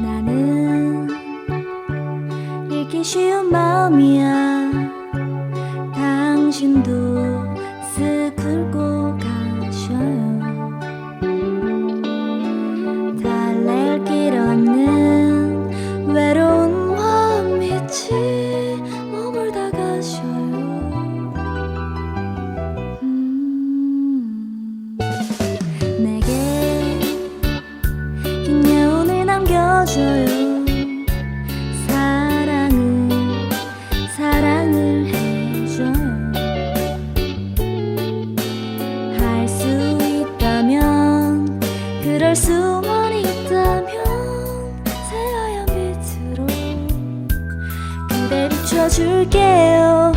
나는 읽기 쉬운 마음이야. 당신도 수 있다면 그럴 수만 있다면 새하얀 빛으로 그댈 비춰줄게요